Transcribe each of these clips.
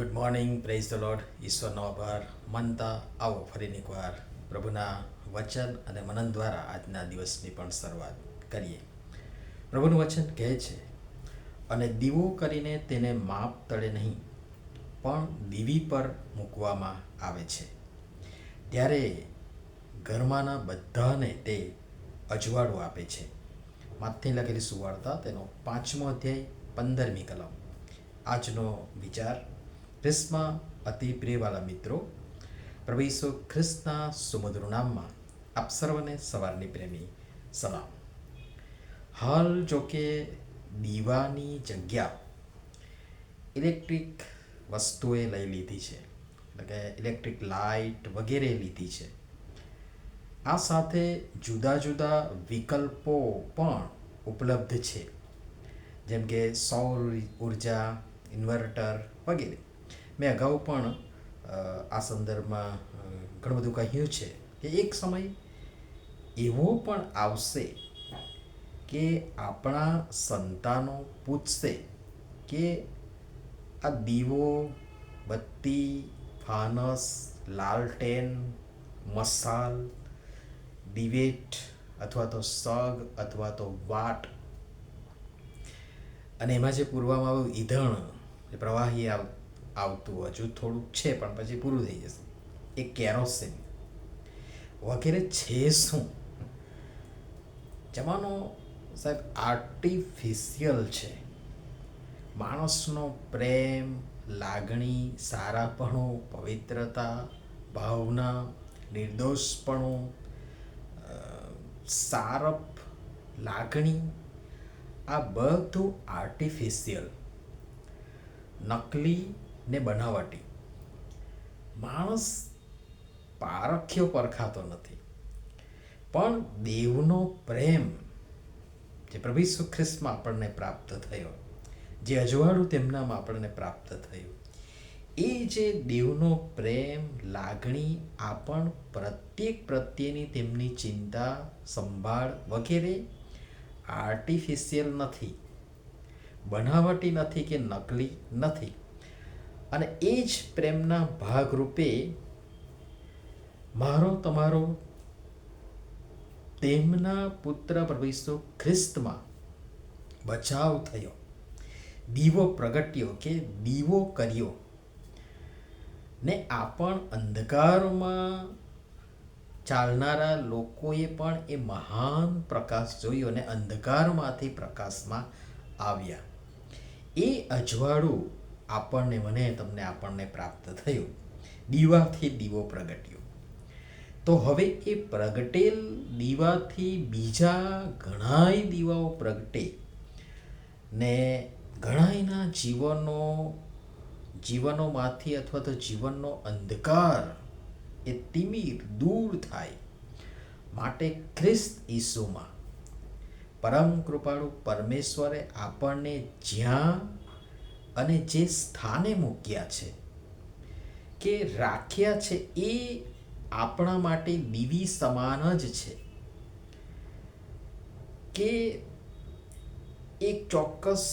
Good morning praise the Lord ઈશ્વરનો આભાર. માનતા આવો ફરીને એકવાર પ્રભુના વચન અને મનન દ્વારા આજના દિવસની પણ શરૂઆત કરીએ. પ્રભુનું વચન કહે છે, અને દીવો કરીને તેને માપ તળે નહીં, પણ દીવી પર મૂકવામાં આવે છે. ત્યારે ઘરમાંના બધાને તે અજવાળું આપે છે. માથથી લખેલી સુવાર્તા, તેનો પાંચમો અધ્યાય, પંદરમી કલમ. આજનો વિચાર ખ્રિસ્તમાં અતિ પ્રિયવાલા મિત્રો પ્રભુ ઈસુ ખ્રિસ્તના સુમધુર નામમાં આપ સર્વને સવારની પ્રેમી સલામ હાલ જોકે દીવાની જગ્યા ઇલેક્ટ્રિક વસ્તુએ લઈ લીધી છે એટલે કે ઇલેક્ટ્રિક લાઇટ વગેરે લીધી છે આ સાથે જુદા જુદા વિકલ્પો પણ ઉપલબ્ધ છે જેમ કે સૌર ઊર્જા ઇન્વર્ટર વગેરે મેં અગાઉ પણ આ સંદર્ભમાં ઘણું બધું કહ્યું છે કે એક સમય એવો પણ આવશે કે આપણા સંતાનો પૂછશે કે આ દીવો, બત્તી, ફાનસ, લાલટેન, મસાલ, દિવેટ અથવા તો સગ અથવા તો વાટ અને એમાં જે પૂરવામાં આવ્યું ઈંધણ પ્રવાહી આવ આવતું હજુ થોડુંક છે, પણ પછી પૂરું થઈ જશે. એ કેરોસીન વગેરે છે શું? જમાનો સાહેબ આર્ટિફિશિયલ છે. માણસનો પ્રેમ, લાગણી, સારાપણું, પવિત્રતા, ભાવના, નિર્દોષપણું સારપ, લાગણી, આ બધું આર્ટિફિશિયલ નકલી ને બનાવટી. માણસ પારખ્યો પરખાતો નથી. પણ દેવનો પ્રેમ જે પ્રભુ ઈસુ ખ્રિસ્તમાં આપણને પ્રાપ્ત થયો, જે અજવાળું તેમનામાં આપણને પ્રાપ્ત થયું, એ જે દેવનો પ્રેમ, લાગણી આપણ પ્રત્યેક પ્રત્યેની તેમની ચિંતા, સંભાળ વગેરે આર્ટિફિશિયલ નથી. બનાવટી નથી કે નકલી નથી. અને એ જ પ્રેમના ભાગરૂપે મારો તમારો તેમના પુત્ર પ્રભુ ખ્રિસ્તમાં બચાવ થયો. દીવો પ્રગટ્યો કે દીવો કર્યો. ને આપણ અંધકારમાં ચાલનારા લોકોએ પણ એ મહાન પ્રકાશ જોયો અને અંધકારમાંથી પ્રકાશમાં આવ્યા. એ અજવાળું આપણને મને, તમને આપણને પ્રાપ્ત થયું. દીવાથી દીવો પ્રગટ્યો. તો હવે એ પ્રગટેલ દીવાથી બીજા ઘણાય દીવાઓ પ્રગટે ને ઘણાયના જીવનો, જીવનોમાંથી અથવા તો જીવનનો અંધકાર એ તિમિર દૂર થાય માટે ખ્રિસ્ત ઈસુમાં. પરમ કૃપાળુ પરમેશ્વરે આપણને જ્યાં અને જે સ્થાને મૂક્યા છે, કે રાખ્યા છે એ આપણા માટે દીવી સમાન જ છે. કે એક ચોક્કસ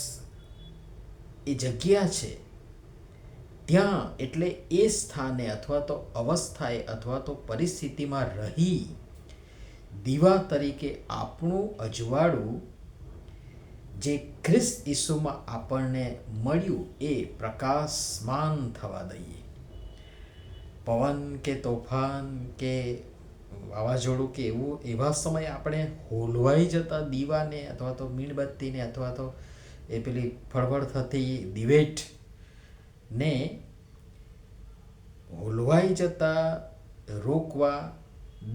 એ જગ્યા છે, ત્યાં એટલે એ સ્થાને અથવા તો અવસ્થાએ અથવા તો પરિસ્થિતિમાં રહી, દીવા તરીકે આપણું અજવાળું જે ખ્રિસ્ત ઈસુમાં આપણને મળ્યું એ પ્રકાશમાન થવા દઈએ. પવન કે તોફાન કે વાવાઝોડું કે એવું, એવા સમયે આપણે હોલવાઈ જતા દીવાને અથવા તો મીણબત્તીને અથવા તો એ પેલી ફળફળ થતી દિવેટ ને હોલવાઈ જતા રોકવા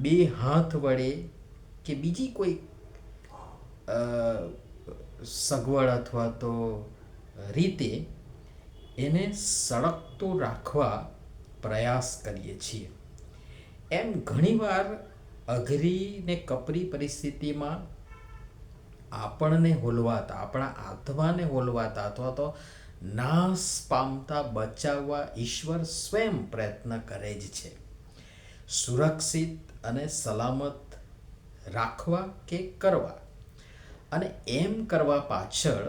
બે હાથ વડે કે બીજી કોઈ સગવડ અથવા તો રીતે એને સળગતું રાખવા પ્રયાસ કરીએ છીએ. એમ ઘણીવાર અઘરી ને કપરી પરિસ્થિતિમાં આપણને હોલવાતા, આપણા આત્માને હોલવાતા અથવા તો નાશ પામતા, બચાવવા ઈશ્વર સ્વયં પ્રયત્ન કરે જ છે. સુરક્ષિત અને સલામત રાખવા કે કરવા? અને એમ કરવા પાછળ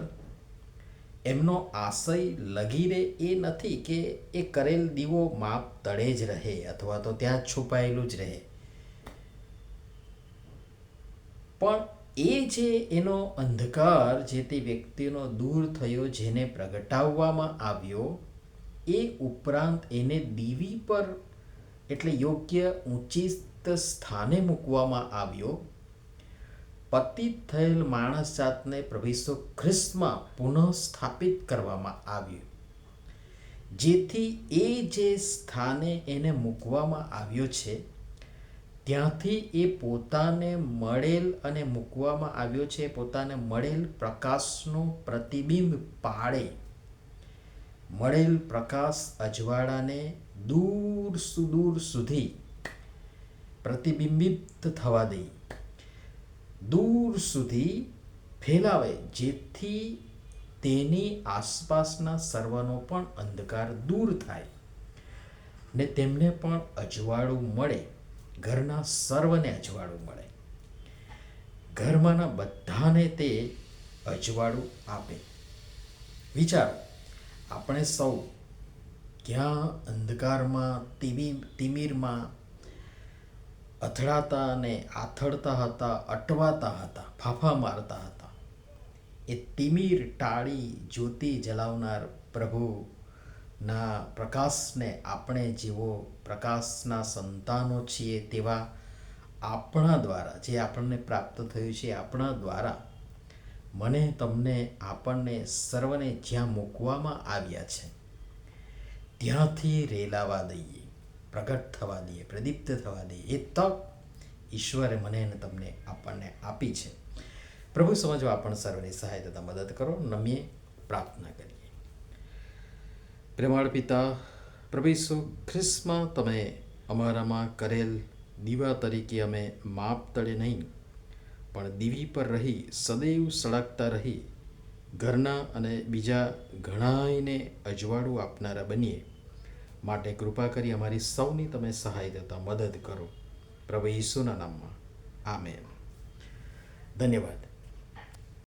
એમનો આશય લગી રહે એ નથી કે એ કરેલ દીવો માપ તળે જ રહે અથવા તો ત્યાં છુપાયેલું જ રહે. પણ એ જે એનો અંધકાર જે તે વ્યક્તિનો દૂર થયો જેને પ્રગટાવવામાં આવ્યો, એ ઉપરાંત એને દીવી પર એટલે યોગ્ય ઊંચી સ્થાને મૂકવામાં આવ્યો પતિત થયેલ માણસ જાતને પ્રભુ ખ્રિસ્તમાં પુનઃ સ્થાપિત કરવામાં આવ્યું. જેથી એ જે સ્થાને એને મૂકવામાં આવ્યો છે, ત્યાંથી એ પોતાને મળેલ અને મૂકવામાં આવ્યો છે, પોતાને મળેલ પ્રકાશનું પ્રતિબિંબ પાડે. મળેલ પ્રકાશ અજવાળાને દૂર સુદૂર સુધી પ્રતિબિંબિત થવા દે દૂર સુધી ફેલાવે, જેથી તેની આસપાસના સર્વનો પણ અંધકાર દૂર થાય ને તેમને પણ અજવાળું મળે, ઘરના સર્વને અજવાળું મળે. ઘરમાંના બધાને તે અજવાળું આપે. વિચારો, આપણે સૌ ક્યાં અંધકારમાં તિમિર તિમિરમાં અથડાતા અને આથડતા હતા, અટવાતા હતા, ફાફા મારતા હતા. એ તિમિર ટાળી જ્યોતિ જલાવનાર પ્રભુના પ્રકાશને આપણે જેવો પ્રકાશના સંતાનો છીએ તેવા આપણા દ્વારા, જે આપણને પ્રાપ્ત થયું છે આપણા દ્વારા, મને તમને આપણને સર્વને જ્યાં મૂકવામાં આવ્યા છે, ત્યાંથી રેલાવા દઈએ. પ્રગટ થવા દઈએ પ્રદીપ્ત થવા દઈએ એ તક ઈશ્વરે મને અને તમને આપણને આપી છે. પ્રભુ સમજવા પણ સર્વની સહાય તથા મદદ કરો નમીએ પ્રાર્થના કરીએ. પ્રેમાળ પિતા, પ્રભુ ઈસુ ખ્રિસ્તમાં તમે અમારામાં કરેલ દીવા તરીકે અમે માપ તળે નહીં, પણ દીવી પર રહી, સદૈવ સળગતા રહી, ઘરના અને બીજા ઘણાયને અજવાળું આપનારા બનીએ. માટે કૃપા કરી અમારી સૌની તમે સહાય થતા મદદ કરો. પ્રભુ ઈસુના નામમાં. આમેન. ધન્યવાદ.